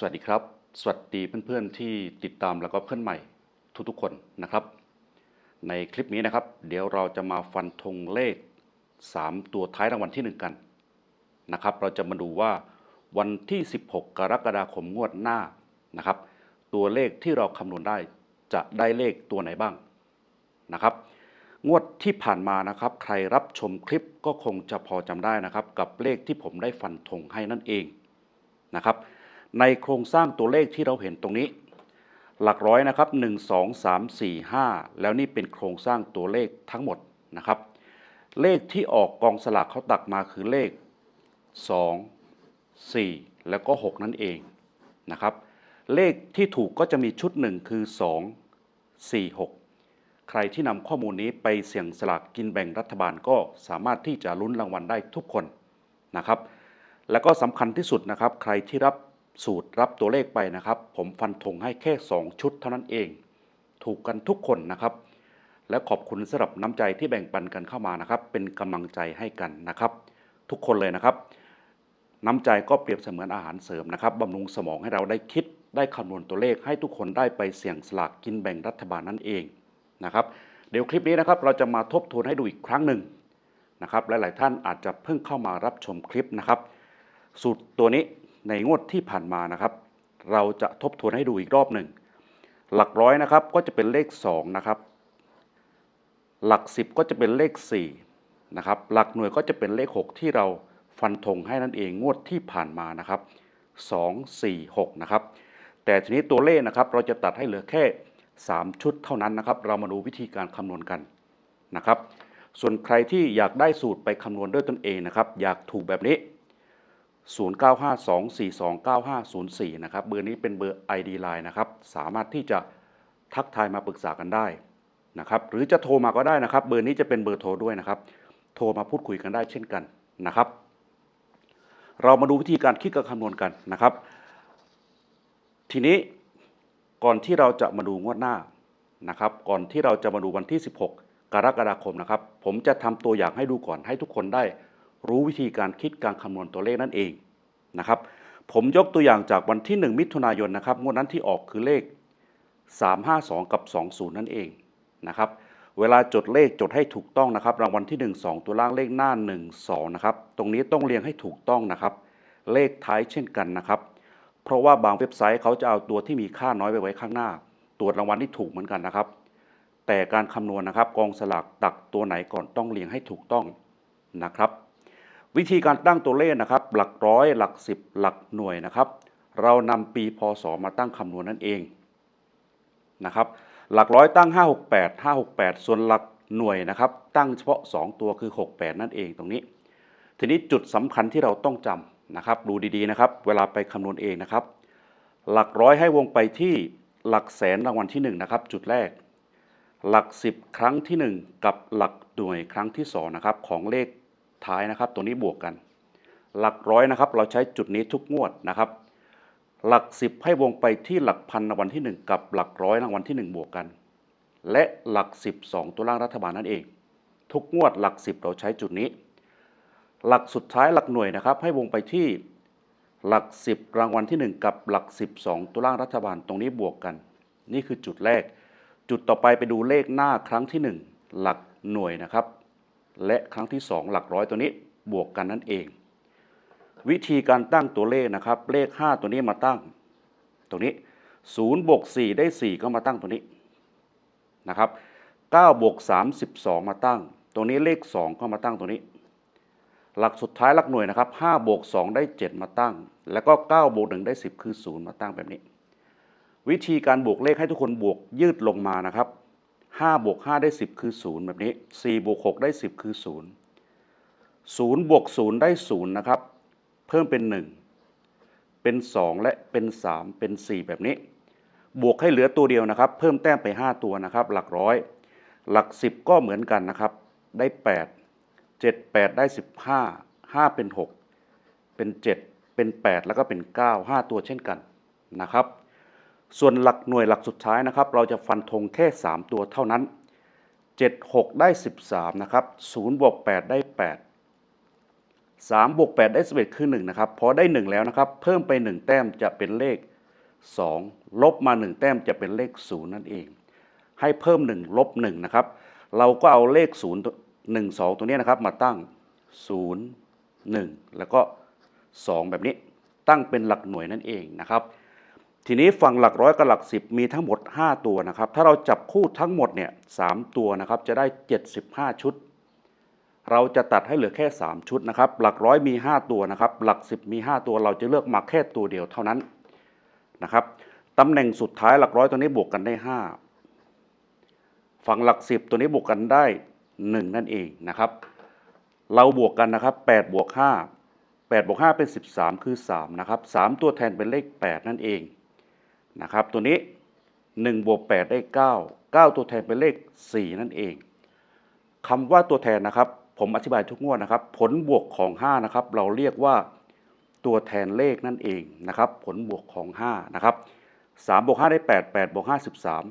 สวัสดีครับ สวัสดีเพื่อนๆที่ติดตามแล้วก็เพื่อนใหม่ทุกๆคนนะครับ ในคลิปนี้นะครับ เดี๋ยวเราจะมาฟันธงเลข 3 ตัวท้ายรางวัลที่ 1 กันนะครับ เราจะมาดูว่าวันที่ 16 กรกฎาคมงวดหน้านะครับ ตัวเลขที่เราคำนวณได้จะได้เลขตัวไหนบ้างนะครับ งวดที่ผ่านมานะครับ ใครรับชมคลิปก็คงจะพอจำได้นะครับ กับเลขที่ผมได้ฟันธงให้นั่นเองนะครับ ในโครงสร้างตัวเลขที่เราเห็นตรงนี้ หลักร้อยนะครับ1 2 3 4 5 แล้วนี่เป็นโครงสร้างตัวเลขทั้งหมดนะครับ เลขที่ออกกองสลากเขาตักมาคือเลข 2 4 แล้วก็ 6 นั่นเองนะครับ เลขที่ถูกก็จะมีชุดหนึ่งคือ 2 4 6 ใครที่นำข้อมูลนี้ไปเสี่ยงสลากกินแบ่งรัฐบาลก็สามารถที่จะลุ้นรางวัลได้ทุกคนนะครับ แล้วก็สำคัญที่สุดนะครับ ใครที่รับ สูตรรับตัวเลขไปนะครับ ผมฟันธงให้แค่ 2 ชุดเท่านั้นเอง ถูกกันทุกคนนะครับ และขอบคุณสำหรับน้ำใจที่แบ่งปันกันเข้ามานะครับ เป็นกำลังใจให้กันนะครับ ทุกคนเลยนะครับ น้ำใจก็เปรียบเสมือนอาหารเสริมนะครับบำรุงสมองให้เราได้คิดได้คำนวณตัวเลขให้ทุกคนได้ไปเสี่ยงสลากกินแบ่งรัฐบาลนั่นเองนะครับ เดี๋ยวคลิปนี้นะครับเราจะมาทบทวนให้ดูอีกครั้งหนึ่งนะครับ หลาย ๆ ท่านอาจจะเพิ่งเข้ามารับชมคลิปนะครับ สูตรตัวนี้ ในงวดที่ผ่านมานะครับ เราจะทบทวนให้ดูอีกรอบหนึ่ง หลักร้อยนะครับก็จะเป็นเลข2นะครับหลัก 10 ก็จะเป็นเลข4นะครับหลักหน่วยก็จะเป็นเลข 6 ที่เราฟันธงให้นั่นเองงวดที่ผ่านมานะครับ2 4 6นะครับแต่ทีนี้ตัวเลขนะครับเราจะตัดให้เหลือแค่ 3 ชุดเท่านั้นนะครับ เรามาดูวิธีการคำนวณกันนะครับ ส่วนใครที่อยากได้สูตรไปคำนวณด้วยตนเองนะครับ อยากถูกแบบนี้ 0952429504 นะครับ เบอร์นี้เป็นเบอร์ ID Line นะครับ สามารถที่จะทักทายมาปรึกษากันได้นะครับ หรือจะโทรมาก็ได้นะครับ เบอร์นี้จะเป็นเบอร์โทรด้วยนะครับ โทรมาพูดคุยกันได้เช่นกันนะครับ เรามาดูวิธีการคิดกับคำนวณกันนะครับ ทีนี้ก่อนที่เราจะมาดูงวดหน้านะครับ ก่อนที่เราจะมาดูวันที่ 16 กรกฎาคมนะครับ ผมจะทำตัวอย่างให้ดูก่อนให้ทุกคนได้รู้วิธีการคิดการคำนวณตัวเลขนั่นเอง นะครับผมยกตัวอย่างจากวันที่ 1 มิถุนายนนะครับงวดนั้นที่ออกคือเลข 352 กับ 20 นั่นเองนะครับเวลาจดเลขจดให้ถูกต้องนะครับ รางวัลที่ 1 2 ตัวล่างเลขหน้า 1 2นะครับตรงนี้ต้องเรียงให้ถูกต้องนะครับ เลขท้ายเช่นกันนะครับ เพราะว่าบางเว็บไซต์เขาจะเอาตัวที่มีค่าน้อยไปไว้ข้างหน้า ตรวจรางวัลที่ถูกเหมือนกันนะครับ แต่การคำนวณนะครับกองสลากตักตัวไหนก่อนต้องเรียงให้ถูกต้องนะครับ วิธีการตั้งตัวเลขนะครับ หลักร้อยหลักสิบหลักหน่วยนะครับ เรานำปีพศมาตั้งคำนวณนั่นเองนะครับ หลักร้อยตั้ง 568 568 ส่วนหลักหน่วยนะครับ ตั้งเฉพาะ 2 ตัวคือ 68 นั่นเองตรงนี้ ทีนี้จุดสำคัญที่เราต้องจำนะครับ ดูดีๆนะครับ เวลาไปคำนวณเองนะครับ หลักร้อยให้วงไปที่หลักแสนรางวัลที่1นะครับจุดแรก หลัก 10 ครั้งที่ 1 กับหลักหน่วยครั้งที่2นะครับของเลข ท้ายนะครับ ตัวนี้บวกกัน หลักร้อยนะครับ เราใช้จุดนี้ทุกงวดนะครับ หลัก 10 ให้วงไปที่หลักพันรางวัลที่ 1 กับหลักร้อยรางวัลที่ 1 บวกกัน และหลัก 12 ตัวล่างรัฐบาลนั่นเอง ทุกงวดหลัก 10 เราใช้จุดนี้ หลักสุดท้ายหลักหน่วยนะครับ ให้วงไปที่หลัก 10 รางวัลที่ 1 กับหลัก 12 ตัวล่างรัฐบาลตรงนี้บวกกัน นี่คือจุดแรก จุดต่อไปไปดูเลขหน้าครั้งที่ 1 หลักหน่วยนะครับ และครั้งที่ 2 หลักร้อยตัวนี้บวกกันนั่นเอง วิธีการตั้งตัวเลขนะครับ เลข 5 ตัวนี้มาตั้ง ตรงนี้0บวก4ได้ 4 ก็มาตั้งตัวนี้นะครับ9บวก3 12 มาตั้ง ตรงนี้เลข 2 ก็มาตั้งตัวนี้ หลักสุดท้ายหลักหน่วยนะครับ5บวก2ได้ 7 มาตั้ง แล้วก็9บวก1ได้ 10 คือ 0 มาตั้งแบบนี้ วิธีการบวกเลขให้ทุกคนบวกยืดลงมานะครับ 5บวก5ได้ 10 คือ 0 แบบนี้4บวก6ได้ 10 คือ 0 0บวก0ได้ 0 นะครับ เพิ่มเป็น 1 เป็น 2 และเป็น 3 เป็น 4 แบบนี้ บวกให้เหลือตัวเดียวนะครับ เพิ่มแต้มไป 5 ตัวนะครับ หลักร้อย หลัก 10 ก็เหมือนกันนะครับ ได้ 8 7 8 ได้ 15 5 เป็น 6 เป็น 7 เป็น 8 แล้วก็เป็น 9 5 ตัวเช่นกันนะครับ ส่วนหลักหน่วยหลักสุดท้ายนะครับ เราจะฟันธงแค่ 3 ตัวเท่านั้น 7 6 ได้ 13 นะครับ0บวก8ได้ 8 3บวก8ได้ 11 คือ 1 นะครับ พอได้ 1 แล้วนะครับ เพิ่มไป 1 แต้มจะเป็นเลข 2 ลบมา 1 แต้มจะเป็นเลข 0 นั่นเอง ให้เพิ่ม 1 ลบ 1 นะครับ เราก็เอาเลข 0 1 2 ตัวนี้นะครับ มาตั้ง 0 1 แล้วก็ 2 แบบนี้ตั้งเป็นหลักหน่วยนั่นเองนะครับ ทีนี้ฝั่งหลักร้อยกับหลัก10มีทั้งหมด 5 ตัวนะครับ ถ้าเราจับคู่ทั้งหมดเนี่ย3ตัวนะครับจะได้ 75 ชุด เราจะตัดให้เหลือแค่ 3 ชุดนะครับ หลักร้อยมี 5 ตัวนะครับ หลัก 10 มี 5 ตัวเราจะเลือกมาแค่ตัวเดียวเท่านั้นนะครับตำแหน่งสุดท้ายหลักร้อยตัวนี้บวกกันได้ 5 ฝั่งหลัก 10 ตัวนี้บวกกันได้ 1 นั่นเองนะครับ เราบวกกันนะครับ8บวก5 8บวก5เป็น 13 คือ 3 นะครับ 3 ตัวแทนเป็นเลข 8 นั่นเอง นะครับ ตัวนี้1บวก8ได้ 9 9 ตัวแทนเป็นเลข 4 นั่นเอง คำว่าตัวแทนนะครับ ผมอธิบายทุกงวดนะครับ ผลบวกของ 5 นะครับ เราเรียกว่าตัวแทนเลขนั่นเองนะครับ ผลบวกของ 5 นะครับ3บวก5ได้ 8 8บวก5 13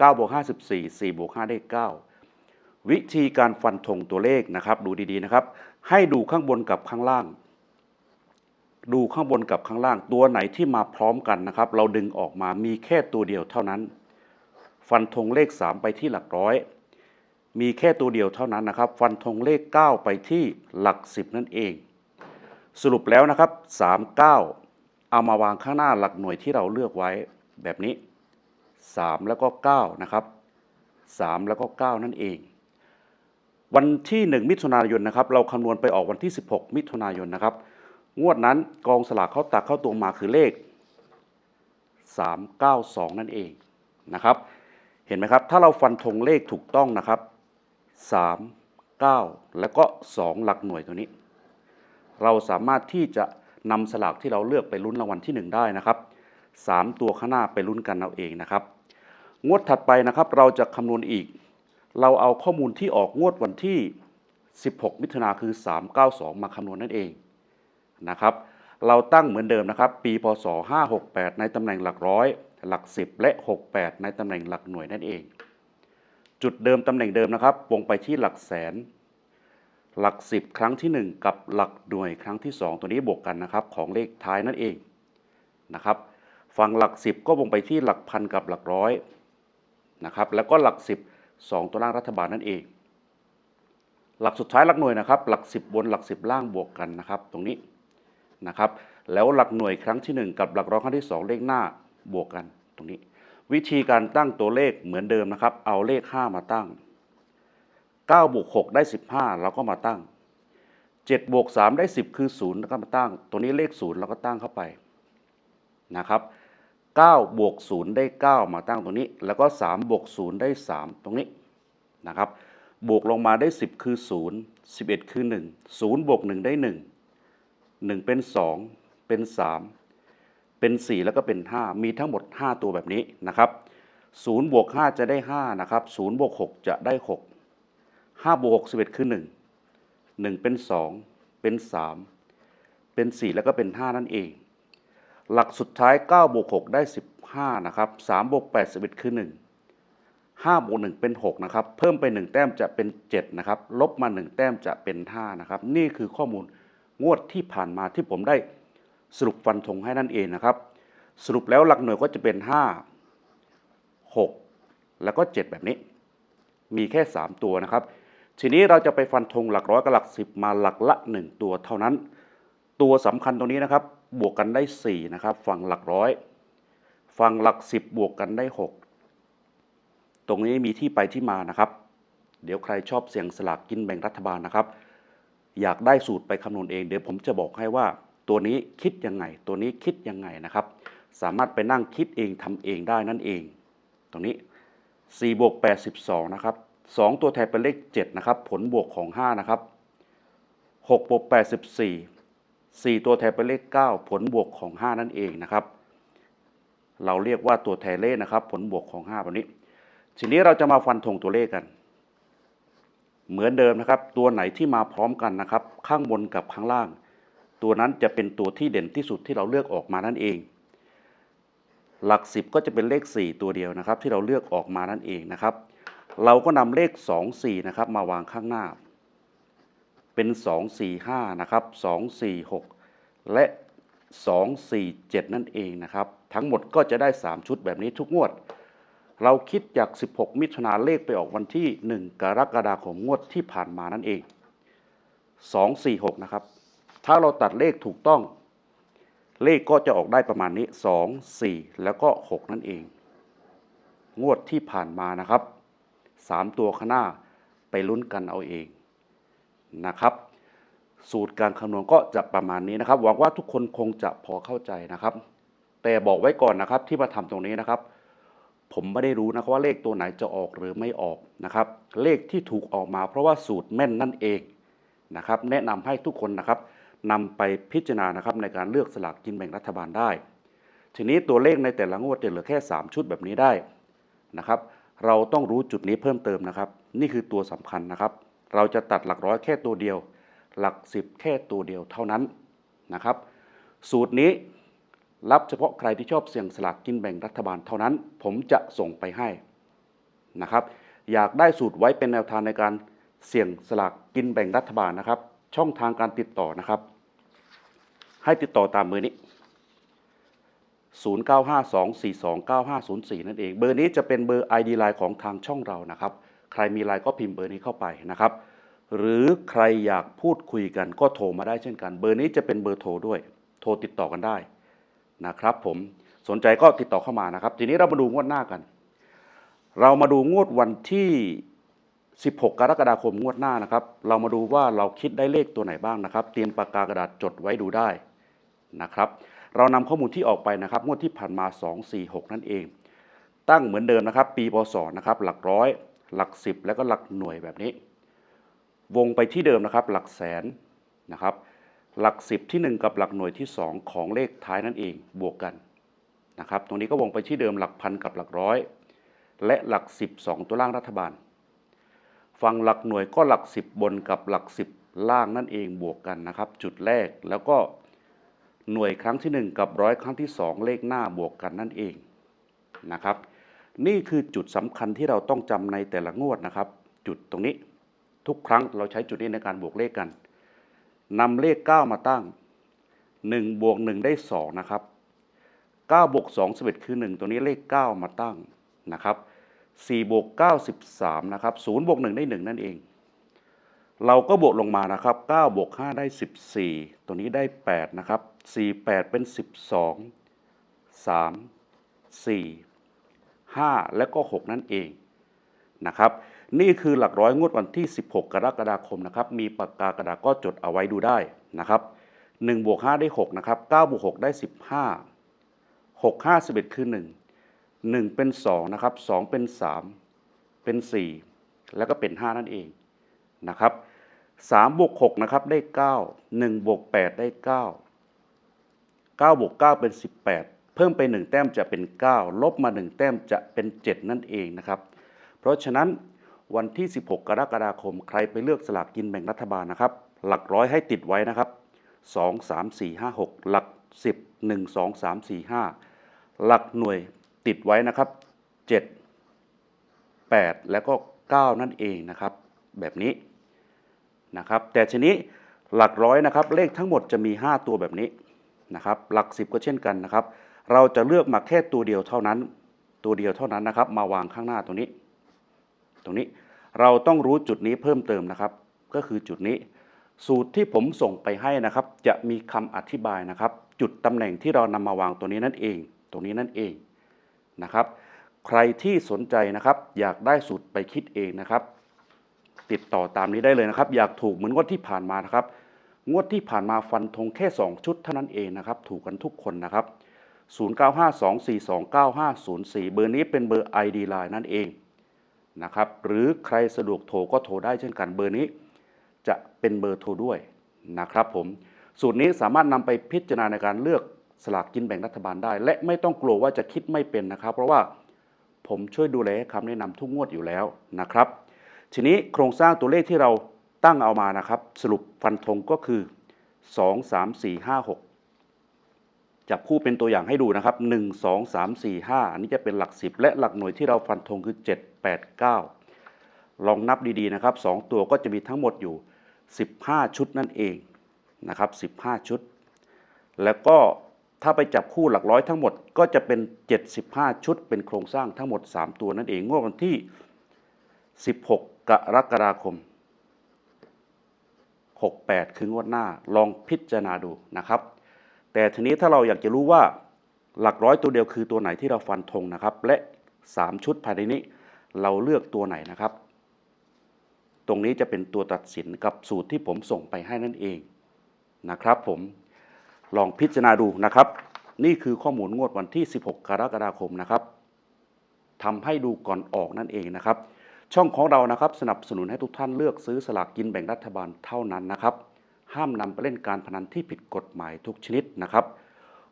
9บวก5 14 4บวก5ได้ 9 วิธีการฟันธงตัวเลขนะครับ ดูดีๆนะครับ ให้ดูข้างบนกับข้างล่าง ดูข้างบนกับข้างล่างตัวไหนที่มาพร้อมกันนะครับ เราดึงออกมามีแค่ตัวเดียวเท่านั้น ฟันธงเลข 3 ไปที่หลักร้อย มีแค่ตัวเดียวเท่านั้นนะครับ ฟันธงเลข 9 ไปที่หลัก 10 นั่นเอง สรุปแล้วนะครับ 3 9 เอามาวางข้างหน้าหลักหน่วยที่เราเลือกไว้แบบนี้ 3 แล้วก็ 9 นะครับ 3 แล้วก็ 9 นั่นเองวันที่ 1 มิถุนายนนะครับ เราคำนวณไปออกวันที่ 16 มิถุนายนนะครับ งวดนั้นกองสลากเข้าตักเข้าตัวมาคือเลข 392 นั่นเองนะครับ เห็นไหมครับ ถ้าเราฟันธงเลขถูกต้องนะครับ 3 9 แล้วก็ 2 หลักหน่วยตัวนี้ เราสามารถที่จะนำสลากที่เราเลือกไปลุ้นรางวัลที่ 1 ได้นะครับ 3 ตัวข้างหน้าไปลุ้นกันเอาเองนะครับ งวดถัดไปนะครับ เราจะคำนวณอีก เราเอาข้อมูลที่ออกงวดวันที่ 16 มิถุนาคือ 392 มาคำนวณนั่นเอง นะครับ เราตั้งเหมือนเดิมนะครับ ปีพศ 568 ในตำแหน่งหลักร้อย หลัก 10 และ 68 ในตำแหน่งหลักหน่วยนั่นเอง จุดเดิมตำแหน่งเดิมนะครับ วงไปที่หลักแสน หลัก 10 ครั้งที่ 1 กับหลักหน่วยครั้งที่ 2 ตัวนี้บวกกันนะครับ ของเลขท้ายนั่นเองนะครับฝั่งหลัก 10 ก็วงไปที่หลักพันกับหลักร้อยนะครับ แล้วก็หลัก 10 2 ตัวล่างรัฐบาลนั่นเอง หลักสุดท้ายหลักหน่วยนะครับ หลัก 10 บนหลัก 10 ล่างบวกกันนะครับ ตรงนี้ นะครับ แล้วหลักหน่วยครั้งที่ 1 กับหลักร้อยครั้งที่ 2 เลขหน้าบวกกันตรงนี้ วิธีการตั้งตัวเลขเหมือนเดิมนะครับ เอาเลข 5 มาตั้ง9บวก6ได้ 15 เราก็มาตั้ง7บวก3ได้ 10 คือ 0 แล้วก็มาตั้ง ตัวนี้เลข 0 เราก็ตั้งเข้าไปนะครับ9บวก0ได้ 9 มาตั้งตรงนี้ แล้วก็3บวก0ได้ 3 ตรงนี้นะครับบวกลงมาได้ 10 คือ 0 11 คือ 1 0บวก1ได้ 1 หนึ่งเป็นสองเป็นสามเป็นสี่แล้วก็เป็นห้ามีทั้งหมดห้าตัวแบบนี้นะครับศูนย์บวกห้าจะได้ห้านะครับศูนย์บวกหกจะได้หกห้าบวกหกสิบเอ็ดคือหนึ่งหนึ่งเป็นสองเป็นสามเป็นสี่แล้วก็เป็นห้านั่นเอง หลักสุดท้ายเก้าบวกหกได้สิบห้านะครับสามบวกแปดสิบเอ็ดคือหนึ่งห้าบวกหนึ่งเป็นหกนะครับ เพิ่มไปหนึ่งแต้มจะเป็นเจ็ดนะครับ ลบมาหนึ่งแต้มจะเป็นห้านะครับ นี่คือข้อมูล งวดที่ผ่านมาที่ผมได้สรุปฟันธงให้นั่นเองนะครับ สรุปแล้วหลักหน่วยก็จะเป็น 5 6 แล้วก็ 7 แบบนี้ มีแค่ 3 ตัวนะครับ ทีนี้เราจะไปฟันธงหลักร้อยกับหลัก 10 มาหลักละ 1 ตัวเท่านั้น ตัวสำคัญตรงนี้นะครับ บวกกันได้ 4 นะครับ ฝั่งหลักร้อย ฝั่งหลัก 10 บวกกันได้ 6 ตรงนี้มีที่ไปที่มานะครับ เดี๋ยวใครชอบเสี่ยงสลากกินแบ่งรัฐบาลนะครับ อยากได้สูตรไปคำนวณเอง เดี๋ยวผมจะบอกให้ว่าตัวนี้คิดยังไง ตัวนี้คิดยังไงนะครับ สามารถไปนั่งคิดเองทำเองได้นั่นเอง ตรงนี้4บวก82นะครับ2ตัวแทนเป็นเลข7นะครับผลบวกของ 5 นะครับ6บวก84 4 ตัวแทนเป็นเลข 9 ผลบวกของ 5 นั่นเองนะครับ เราเรียกว่าตัวแทนเลขนะครับ ผลบวกของ5แบบนี้ ทีนี้เราจะมาฟันธงตัวเลขกัน เหมือนเดิมนะครับ ตัวไหนที่มาพร้อมกันนะครับ ข้างบนกับข้างล่าง ตัวนั้นจะเป็นตัวที่เด่นที่สุดที่เราเลือกออกมานั่นเอง หลัก 10 ก็จะเป็นเลข 4 ตัวเดียวนะครับ ที่เราเลือกออกมานั่นเองนะครับ เราก็นำเลข 2 4 นะครับ มาวางข้างหน้าเเป็น 245 นะครับ 246 และ 247 นั่นเองนะครับ ทั้งหมดก็จะได้ 3 ชุดแบบนี้ทุกงวด เราคิดจาก 16 มิถุนาเลขไปออกวันที่ 1 กรกฎาคมงวดที่ผ่านมานั่นเอง 246 นะครับ ถ้าเราตัดเลขถูกต้อง เลขก็จะออกได้ประมาณนี้ 2 4 แล้วก็ 6 นั่นเอง งวดที่ผ่านมานะครับ 3 ตัวข้างหน้าไปลุ้นกันเอาเองนะครับ สูตรการคำนวณก็จะประมาณนี้นะครับ หวังว่าทุกคนคงจะพอเข้าใจนะครับ แต่บอกไว้ก่อนนะครับที่มาทำตรงนี้นะครับ ผมไม่ได้รู้นะครับว่าเลขตัวไหนจะออกหรือไม่ออกนะครับ เลขที่ถูกออกมาเพราะว่าสูตรแม่นนั่นเองนะครับ แนะนำให้ทุกคนนะครับนำไปพิจารณานะครับในการเลือกสลากกินแบ่งรัฐบาลได้ ทีนี้ตัวเลขในแต่ละงวดจะเหลือแค่ 3 ชุดแบบนี้ได้นะครับ เราต้องรู้จุดนี้เพิ่มเติมนะครับ นี่คือตัวสำคัญนะครับ เราจะตัดหลักร้อยแค่ตัวเดียว หลัก 10 แค่ตัวเดียวเท่านั้นนะครับ สูตรนี้ รับเฉพาะใครที่ชอบเสี่ยงสลากกินแบ่งรัฐบาลเท่านั้น ผมจะส่งไปให้นะครับ อยากได้สูตรไว้เป็นแนวทางในการเสี่ยงสลากกินแบ่งรัฐบาลนะครับ ช่องทางการติดต่อนะครับ ให้ติดต่อตามเบอร์นี้ 0952429504 นั่นเอง เบอร์นี้จะเป็นเบอร์ ID ไลน์ของทางช่องเรานะครับ ใครมีไลน์ก็พิมพ์เบอร์นี้เข้าไปนะครับ หรือใครอยากพูดคุยกันก็โทรมาได้เช่นกัน เบอร์นี้จะเป็นเบอร์โทรด้วย โทรติดต่อกันได้ นะครับผมสนใจก็ติดต่อเข้ามานะครับ ทีนี้เรามาดูงวดหน้ากัน เรามาดูงวดวันที่ 16 กรกฎาคมงวดหน้านะครับ เรามาดูว่าเราคิดได้เลขตัวไหนบ้างนะครับ เตรียมปากกากระดาษจดไว้ดูได้นะครับ เรานำข้อมูลที่ออกไปนะครับงวดที่ผ่านมา 246 นั่นเอง ตั้งเหมือนเดิมนะครับ ปีพศนะครับ หลักร้อย หลักสิบแล้วก็หลักหน่วยแบบนี้ วงไปที่เดิมนะครับ หลักแสนนะครับ หลักสิบที่ 1 กับหลักหน่วยที่ 2 ของเลขท้ายนั่นเองบวกกันนะครับตรงนี้ก็วงไปที่เดิมหลักพันกับหลักร้อย และหลัก 10 2 ตัวล่างรัฐบาล ฝั่งหลักหน่วยก็หลัก 10 บนกับหลัก 10 ล่างนั่นเองบวกกันนะครับ จุดแรกแล้วก็หน่วยครั้งที่ 1 กับร้อยครั้งที่ 2 เลขหน้าบวกกันนั่นเองนะครับ นี่คือจุดสำคัญที่เราต้องจำในแต่ละงวดนะครับ จุดตรงนี้ทุกครั้งเราใช้จุดนี้ในการบวกเลขกัน นำเลข 9 มาตั้ง 1 บวก 1 ได้ 2 นะครับ9บวก2 11 คือ 1 ตัวนี้เลข 9 มาตั้งนะครับ4บวก9 13นะครับ0บวก 1 ได้ 1 นั่นเอง เราก็บวกลงมานะครับ9บวก5ได้ 14 ตัวนี้ได้ 8 นะครับ4 8 เป็น 12 3 4 5 และก็ 6 นั่นเองนะครับ นี่คือหลักร้อยงวดวันที่ 16 กรกฎาคมนะครับ มีปากกากระดาษก็จดเอาไว้ดูได้นะครับ1บวก5ได้6นะครับ9บวก6ได้ 15 6 5 11 คือ 1 1 เป็น2นะครับ2เป็น 3 เป็น 4 แล้วก็เป็น 5 นั่นเองนะครับ3บวก6นะครับได้ 9 1บวก8ได้ 9 9บวก9เป็น 18 เพิ่มไป 1 แต้มจะเป็น 9 ลบมา 1 แต้มจะเป็น 7 นั่นเองนะครับ เพราะฉะนั้น วันที่ 16 กรกฎาคม ใครไปเลือกสลากกินแบ่งรัฐบาลนะครับ หลักร้อยให้ติดไว้นะครับ 2 3 4 5 6 หลัก 10 1 2 3 4 5 หลักหน่วยติดไว้นะครับ 7 8 แล้วก็ 9 นั่นเองนะครับ แบบนี้นะครับ แต่ทีนี้หลักร้อยนะครับ เลขทั้งหมดจะมี 5 ตัวแบบนี้นะครับ หลัก 10 ก็เช่นกันนะครับ เราจะเลือกมาแค่ตัวเดียวเท่านั้น ตัวเดียวเท่านั้นนะครับ มาวางข้างหน้าตรงนี้ ตรงนี้เราต้องรู้จุดนี้เพิ่มเติมนะครับ ก็คือจุดนี้ สูตรที่ผมส่งไปให้นะครับ จะมีคำอธิบายนะครับ จุดตำแหน่งที่เรานำมาวางตัวนี้นั่นเอง ตรงนี้นั่นเองนะครับ ใครที่สนใจนะครับ อยากได้สูตรไปคิดเองนะครับ ติดต่อตามนี้ได้เลยนะครับ อยากถูกเหมือนงวดที่ผ่านมานะครับ งวดที่ผ่านมาฟันธงแค่ 2 ชุดเท่านั้นเองนะครับ ถูกกันทุกคนนะครับ0952429504 เบอร์นี้เป็นเบอร์ ID Line นั่นเอง นะครับ หรือใครสะดวกโทรก็โทรได้เช่นกันเบอร์นี้ จะเป็นเบอร์โทรด้วยนะครับผม สูตรนี้สามารถนำไปพิจารณาในการเลือกสลากกินแบ่งรัฐบาลได้ และไม่ต้องกลัวว่าจะคิดไม่เป็นนะครับ เพราะว่าผมช่วยดูแลให้คำแนะนำทุกงวดอยู่แล้วนะครับ ทีนี้โครงสร้างตัวเลขที่เราตั้งเอามานะครับ สรุปฟันธงก็คือ 2 3 4 5 6 จับคู่เป็นตัวอย่างให้ดูนะครับ 1 2 3 4 5 อันนี้จะเป็นหลัก 10 และหลักหน่วยที่เราฟันธงคือ 7 8 9 ลองนับดีๆนะครับ 2 ตัวก็จะมีทั้งหมดอยู่ 15 ชุดนั่นเองนะครับ 15 ชุด แล้วก็ถ้าไปจับคู่หลักร้อยทั้งหมดก็จะเป็น 75 ชุด เป็นโครงสร้างทั้งหมด 3 ตัวนั่นเองงวดวันที่ 16 กรกฎาคม 68 คืองวดหน้าลองพิจารณาดูนะครับ แต่ทีนี้ถ้าเราอยากจะรู้ว่าหลักร้อยตัวเดียวคือตัวไหนที่เราฟันธงนะครับ และ 3 ชุดภายในนี้ เราเลือกตัวไหนนะครับ ตรงนี้จะเป็นตัวตัดสินกับสูตรที่ผมส่งไปให้นั่นเองนะครับ ผมลองพิจารณาดูนะครับ นี่คือข้อมูลงวดวันที่ 16 กรกฎาคมนะครับทำให้ดูก่อนออกนั่นเองนะครับ ช่องของเรานะครับสนับสนุนให้ทุกท่านเลือกซื้อสลากกินแบ่งรัฐบาลเท่านั้นนะครับ ห้ามนำไปเล่นการพนันที่ผิดกฎหมายทุกชนิดนะครับ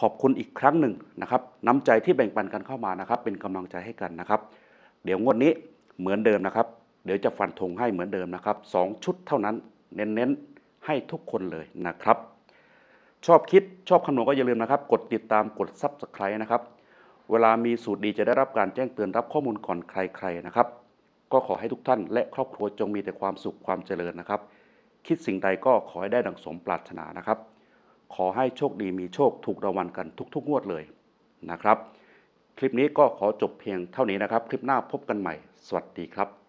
ขอบคุณอีกครั้งหนึ่งนะครับน้ำใจที่แบ่งปันกันเข้ามานะครับ เป็นกำลังใจให้กันนะครับ เดี๋ยวงวดนี้เหมือนเดิมนะครับ เดี๋ยวจะฟันธงให้เหมือนเดิมนะครับสองชุดเท่านั้น เน้นๆให้ทุกคนเลยนะครับ ชอบคิดชอบคำนวณก็อย่าลืมนะครับ กดติดตามกด Subscribe นะครับเวลามีสูตรดีจะได้รับการแจ้งเตือนรับข้อมูลก่อนใครๆนะครับ ก็ขอให้ทุกท่านและครอบครัวจงมีแต่ความสุขความเจริญนะครับ คิดสิ่งใดก็ขอให้ได้ดังสมปรารถนานะครับ ขอให้โชคดีมีโชคถูกรางวัลกันทุกๆงวดเลยนะครับ คลิปนี้ก็ขอจบเพียงเท่านี้นะครับ คลิปหน้าพบกันใหม่ สวัสดีครับ